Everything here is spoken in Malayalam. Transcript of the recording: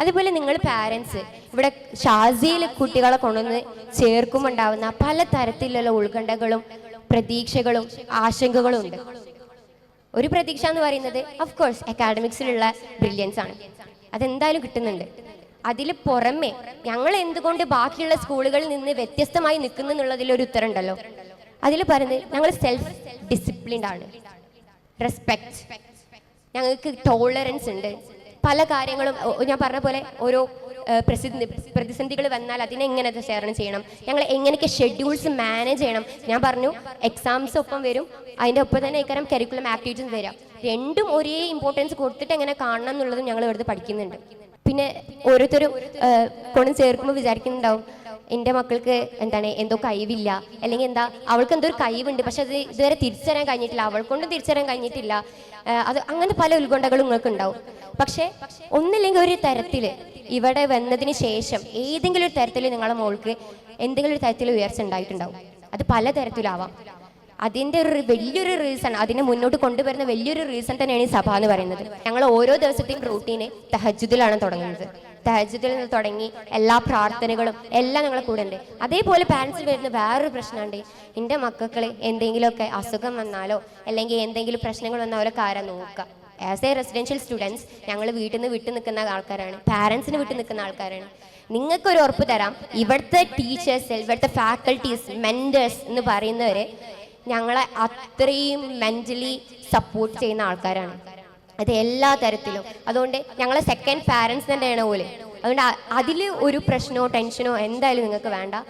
അതുപോലെ നിങ്ങൾ പാരൻസ് ഇവിടെ ഷാസിയിൽ കുട്ടികളെ കൊണ്ടുവന്ന് ചേർക്കുമുണ്ടാവുന്ന പല തരത്തിലുള്ള ഉത്കണ്ഠകളും പ്രതീക്ഷകളും ആശങ്കകളും ഉണ്ട്. ഒരു പ്രതീക്ഷ എന്ന് പറയുന്നത് ഓഫ് കോഴ്സ് അക്കാഡമിക്സിലുള്ള ബ്രില്യൻസ് ആണ്. അതെന്തായാലും കിട്ടുന്നുണ്ട്. അതിൽ പുറമെ ഞങ്ങൾ എന്തുകൊണ്ട് ബാക്കിയുള്ള സ്കൂളുകളിൽ നിന്ന് വ്യത്യസ്തമായി നിൽക്കുന്നു എന്നുള്ളതിൽ ഒരു ഉത്തരം ഉണ്ടല്ലോ. അതിൽ പറയുന്നത് ഞങ്ങൾ സെൽഫ് ഡിസിപ്ലിൻഡ് ആണ്. റെസ്പെക്ട് ഞങ്ങൾക്ക് ടോളറൻസ് ഉണ്ട്. പല കാര്യങ്ങളും ഞാൻ പറഞ്ഞ പോലെ ഓരോ പ്രസിദ്ധി പ്രതിസന്ധികൾ വന്നാൽ അതിനെ എങ്ങനെ ഷെയർ ചെയ്യണം? ഞങ്ങൾ എങ്ങനെയൊക്കെ ഷെഡ്യൂൾസ് മാനേജ് ചെയ്യണം? ഞാൻ പറഞ്ഞു എക്സാംസ് ഒപ്പം വരും. അതിന്റെ ഒപ്പം തന്നെ ഇക്കാരം കരിക്കുലം ആക്ടിവിറ്റീസ് വരാം. രണ്ടും ഒരേ ഇമ്പോർട്ടൻസ് കൊടുത്തിട്ട് എങ്ങനെ കാണണം എന്നുള്ളതും ഞങ്ങൾ ഇവിടുത്തെ പഠിക്കുന്നുണ്ട്. പിന്നെ ഓരോരുത്തരും കൊണ്ട് ചേർക്കുമ്പോൾ വിചാരിക്കുന്നുണ്ടാവും എന്റെ മക്കൾക്ക് എന്താണ് എന്തോ കഴിവില്ല. അല്ലെങ്കിൽ എന്താ അവൾക്ക് എന്തോ ഒരു കഴിവുണ്ട്. പക്ഷെ അത് ഇതുവരെ തിരിച്ചറിയാൻ കഴിഞ്ഞിട്ടില്ല. അവൾക്കൊണ്ടും തിരിച്ചറിയാൻ കഴിഞ്ഞിട്ടില്ല. അത് അങ്ങനെ പല ഉത്കണ്ഠകളും നിങ്ങൾക്ക് ഉണ്ടാവും പക്ഷേ ഒന്നില്ലെങ്കിൽ ഒരു തരത്തിൽ ഇവിടെ വന്നതിന് ശേഷം ഏതെങ്കിലും ഒരു തരത്തിൽ നിങ്ങളെ മോൾക്ക് എന്തെങ്കിലും ഒരു തരത്തിൽ ഉയർച്ച ഉണ്ടായിട്ടുണ്ടാവും. അത് പല തരത്തിലാവാം. അതിന്റെ ഒരു വലിയൊരു റീസൺ അതിനെ മുന്നോട്ട് കൊണ്ടുവരുന്ന വലിയൊരു റീസൺ തന്നെയാണ് ഈ സഭ എന്ന് പറയുന്നത്. ഞങ്ങൾ ഓരോ ദിവസത്തെയും റൂട്ടീന് തഹജുദിലാണ് തുടങ്ങുന്നത്. തഹജുദിൽ നിന്ന് തുടങ്ങി എല്ലാ പ്രാർത്ഥനകളും എല്ലാം ഞങ്ങളെ കൂടെ ഉണ്ട്. അതേപോലെ പാരൻസിൽ വരുന്ന വേറൊരു പ്രശ്നമുണ്ട്. എന്റെ മക്കൾക്ക് എന്തെങ്കിലുമൊക്കെ അസുഖം വന്നാലോ അല്ലെങ്കിൽ എന്തെങ്കിലും പ്രശ്നങ്ങൾ വന്നാലോ ആരാ നോക്കുക. ആസ് എ റെസിഡൻഷ്യൽ സ്റ്റുഡൻസ് ഞങ്ങൾ വീട്ടിൽ നിന്ന് വിട്ടു നിൽക്കുന്ന ആൾക്കാരാണ്. പാരൻസിന് വിട്ടു നിൽക്കുന്ന ആൾക്കാരാണ്. നിങ്ങൾക്കൊരു ഉറപ്പ് തരാം. ഇവിടുത്തെ ടീച്ചേഴ്സ് ഇവിടുത്തെ ഫാക്കൽറ്റീസ് മെന്റേഴ്സ് എന്ന് പറയുന്നവർ ഞങ്ങളെ അത്രയും മെന്റലി സപ്പോർട്ട് ചെയ്യുന്ന ആൾക്കാരാണ്. അത് എല്ലാ തരത്തിലും. അതുകൊണ്ട് ഞങ്ങളെ സെക്കൻഡ് പാരൻസ് തന്നെയാണ് പോലെ അതുകൊണ്ട് അതിൽ ഒരു പ്രശ്നമോ ടെൻഷനോ എന്തായാലും നിങ്ങൾക്ക് വേണ്ട.